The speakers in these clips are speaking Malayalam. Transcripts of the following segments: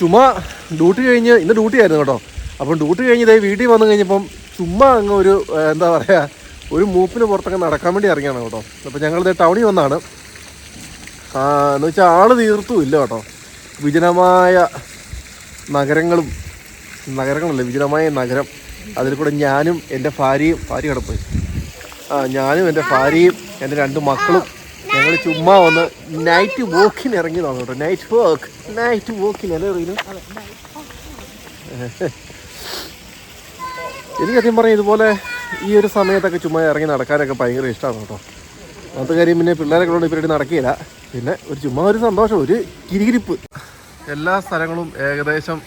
ചുമ്മാ ഡ്യൂട്ടി കഴിഞ്ഞ് ഇന്ന് ഡ്യൂട്ടി ആയിരുന്നു കേട്ടോ. അപ്പം ഡ്യൂട്ടി കഴിഞ്ഞ് ഇതേ വീട്ടിൽ വന്നു കഴിഞ്ഞപ്പം ചുമ്മാ അങ്ങ് ഒരു എന്താ പറയുക ഒരു മൂപ്പിന് പുറത്തൊക്കെ നടക്കാൻ വേണ്ടി ഇറങ്ങിയാണ് കേട്ടോ. അപ്പം ഞങ്ങളിത് ടൗണിൽ വന്നാണ്. എന്ന് വെച്ചാൽ ആൾ തീർത്തും ഇല്ല കേട്ടോ. വിജനമായ നഗരങ്ങളും നഗരങ്ങളല്ലേ വിജനമായ നഗരം. അതിൽ കൂടെ ഞാനും എന്റെ ഭാര്യയും ഭാര്യ കിടപ്പോയി ആ ഞാനും എന്റെ ഭാര്യയും എന്റെ രണ്ട് മക്കളും ഞങ്ങൾ ചുമ്മാ വന്ന് നൈറ്റ് വോക്കിന് ഇറങ്ങിയതാണ് കേട്ടോ നൈറ്റ് വോക്ക് നൈറ്റ് വോക്കിന് അല്ലേ റീനു? എനിക്ക് സത്യം പറഞ്ഞാൽ ഇതുപോലെ ഈ ഒരു സമയത്തൊക്കെ ചുമ്മാ ഇറങ്ങി നടക്കാനൊക്കെ ഭയങ്കര ഇഷ്ടമാണ് കേട്ടോ. ഒന്നാമത്തെ കാര്യം പിന്നെ പിള്ളേരൊക്കെ ഉള്ള ഇവരുടെ നടക്കില്ല. പിന്നെ ഒരു ചുമ്മാ ഒരു സന്തോഷം ഒരു കിരികിരിപ്പ്. എല്ലാ സ്ഥലങ്ങളും ഏകദേശം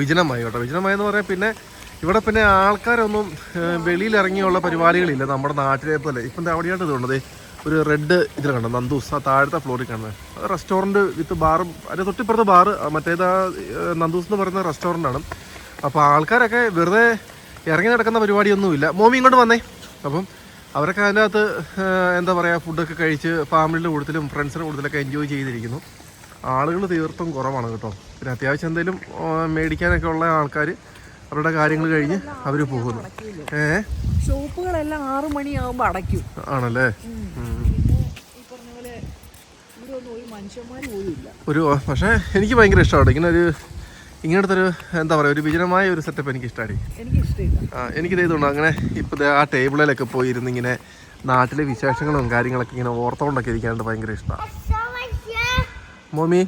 വിജനമായി കേട്ടോ. വിജനമായി എന്ന് പറയാൻ പിന്നെ ഇവിടെ പിന്നെ ആൾക്കാരൊന്നും വെളിയിൽ ഇറങ്ങിയുള്ള പരിപാടികളില്ല നമ്മുടെ നാട്ടിലെ പോലെ. ഇപ്പം അവിടെയായിട്ട് ഇതുണ്ട്? ഒരു റെഡ് ഇതിൽ കണ്ടോ? നന്ദൂസ്. ആ താഴത്തെ ഫ്ലോറിൽ കാണുന്നത് അത് റെസ്റ്റോറന്റ് വിത്ത് ബാറും അതിന്റെ തൊട്ടിപ്പുറത്ത് ബാറ്. മറ്റേത് ആ നന്ദൂസ് എന്ന് പറയുന്ന റെസ്റ്റോറന്റ് ആണ്. അപ്പോൾ ആൾക്കാരൊക്കെ വെറുതെ ഇറങ്ങി നടക്കുന്ന പരിപാടിയൊന്നുമില്ല. മോമി ഇങ്ങോട്ട് വന്നേ. അപ്പം അവരൊക്കെ അതിനകത്ത് അകത്ത് എന്താ പറയുക ഫുഡൊക്കെ കഴിച്ച് ഫാമിലിയുടെ കൂടുതലും ഫ്രണ്ട്സിന്റെ കൂടുതലൊക്കെ എൻജോയ് ചെയ്തിരിക്കുന്നു. ആളുകൾ തീർത്തും കുറവാണ് കേട്ടോ. പിന്നെ അത്യാവശ്യം എന്തെങ്കിലും മേടിക്കാനൊക്കെ ഉള്ള ആൾക്കാർ അവരുടെ കാര്യങ്ങൾ കഴിഞ്ഞ് അവർ പോകുന്നു. ഏ? ഷോപ്പുകളെല്ലാം ആറു മണിയാകുമ്പോൾ അടയ്ക്കും. ആണല്ലേ? ഒരു പക്ഷെ ഒരു പക്ഷേ എനിക്ക് ഭയങ്കര ഇഷ്ടമാണ്. ഇങ്ങനെ ഒരു ഇങ്ങനത്തെ ഒരു എന്താ പറയുക ഒരു വിജനമായ ഒരു സെറ്റപ്പ് എനിക്ക് ഇഷ്ടമാണ് ആ എനിക്ക് ഇതുകൊണ്ട് അങ്ങനെ ഇപ്പോൾ ദേ ആ ടേബിളിലൊക്കെ പോയി ഇരുന്ന് ഇങ്ങനെ നാട്ടിലെ വിശേഷങ്ങളും കാര്യങ്ങളൊക്കെ ഇങ്ങനെ ഓർത്തുകൊണ്ടൊക്കെ ഇരിക്കാനായിട്ട് ഭയങ്കര ഇഷ്ടമാണ് മോമി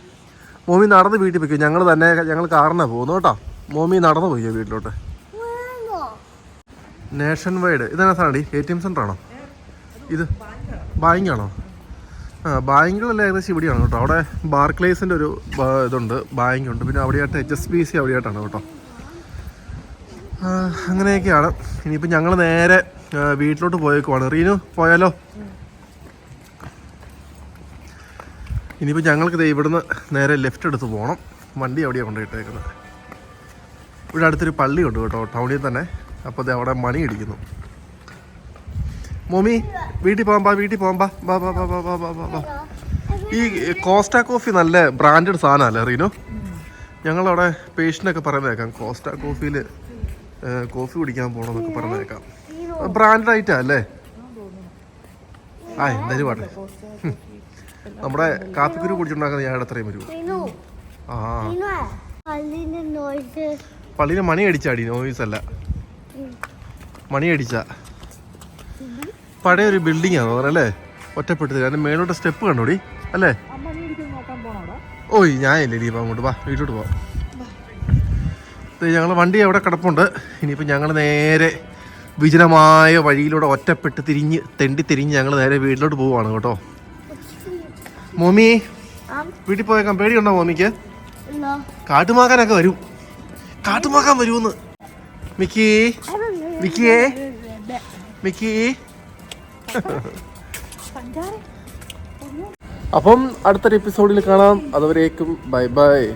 മോമി നടന്ന് വീട്ടിൽ പോയിക്കോ. ഞങ്ങൾ തന്നെ ഞങ്ങൾ കാറിനാണ് പോകുന്നു കേട്ടോ. മോമി നടന്നു പോയോ വീട്ടിലോട്ട്. Nationwide. ഇതെന്നാ സാധനം എ ടി എം സെന്റർ ആണോ ഇത് ബാങ്കാണോ ആ ബാങ്കുകളല്ല ഏകദേശം ഇവിടെയാണ് കേട്ടോ. അവിടെ ബാർക്ലേസിന്റെ ഒരു ഇതുണ്ട്. ബാങ്ക് ഉണ്ട് പിന്നെ അവിടെയായിട്ട് എച്ച് എസ് ബി സി അവിടെയായിട്ടാണ് കേട്ടോ. അങ്ങനെയൊക്കെയാണ്. ഇനിയിപ്പോൾ ഞങ്ങൾ നേരെ വീട്ടിലോട്ട് പോയേക്കുവാണ്. റീനു പോയാലോ? ഇനിയിപ്പോൾ ഞങ്ങൾക്ക് ഇവിടുന്ന് നേരെ ലെഫ്റ്റ് എടുത്ത് പോകണം വണ്ടി അവിടെയാണ് കൊണ്ടുപോയിട്ടേക്കുന്നത് ഇവിടെ അടുത്തൊരു പള്ളിയുണ്ട് കേട്ടോ ടൗണിൽ തന്നെ. അപ്പോൾ അത് അവിടെ മണി ഇടിക്കുന്നു. മോമി വീട്ടിൽ പോകാമ്പാ ബാ വീട്ടിൽ പോകാമ്പാ ബാ ബാ ബാ ബാ ബാ ബാ ഈ കോസ്റ്റ കോഫി നല്ല ബ്രാൻഡഡ് സാധനമല്ലേ റീനു ഞങ്ങളവിടെ പേഷ്യന്റൊക്കെ പറയുന്ന കേൾക്കാം കോസ്റ്റ കോഫിയിൽ കോഫി കുടിക്കാൻ പോകണമെന്നൊക്കെ പറഞ്ഞ് കേൾക്കാം ബ്രാൻഡ് ഐറ്റാ അല്ലേ? ആ എന്തായാലും പാട്ടെ നമ്മുടെ കാപ്പിക്കുരു കുടിച്ചിട്ടുണ്ടാക്കുന്ന ഞാൻ അത്രയും വരുമോ ആ. പള്ളിയിൽ മണി അടിച്ചാടി നോയിസ് അല്ല. മണി അടിച്ച. പഴയ ഒരു ബിൽഡിംഗ് ആണ് അല്ലേ? ഒറ്റപ്പെട്ടത് അതിന്റെ മേലോട്ട് സ്റ്റെപ്പ് കണ്ടോടി അല്ലേ? ഓയ് ഞാൻ ഇല്ലേ ഇനിയിപ്പോൾ അങ്ങോട്ട് വാ വീട്ടിലോട്ട് പോവാം. ഞങ്ങൾ വണ്ടി അവിടെ കിടപ്പുണ്ട്. ഇനിയിപ്പോൾ ഞങ്ങൾ നേരെ വിജനമായ വഴിയിലൂടെ ഒറ്റപ്പെട്ട് തിരിഞ്ഞ് തെണ്ടി തിരിഞ്ഞ് ഞങ്ങൾ നേരെ വീട്ടിലോട്ട് പോവുകയാണ് കേട്ടോ. മോമി വീട്ടിൽ പോയേക്കാം. പേടിയുണ്ടോ മോമിക്ക്? കാട്ടുമാക്കാനൊക്കെ വരും. കാട്ടുമാക്കാൻ വരുമെന്ന് മിക്കി മിക്കിയേ മിക്കി. അപ്പം അടുത്തൊരു എപ്പിസോഡിൽ കാണാം. അതുവരേക്കും ബൈ ബൈ.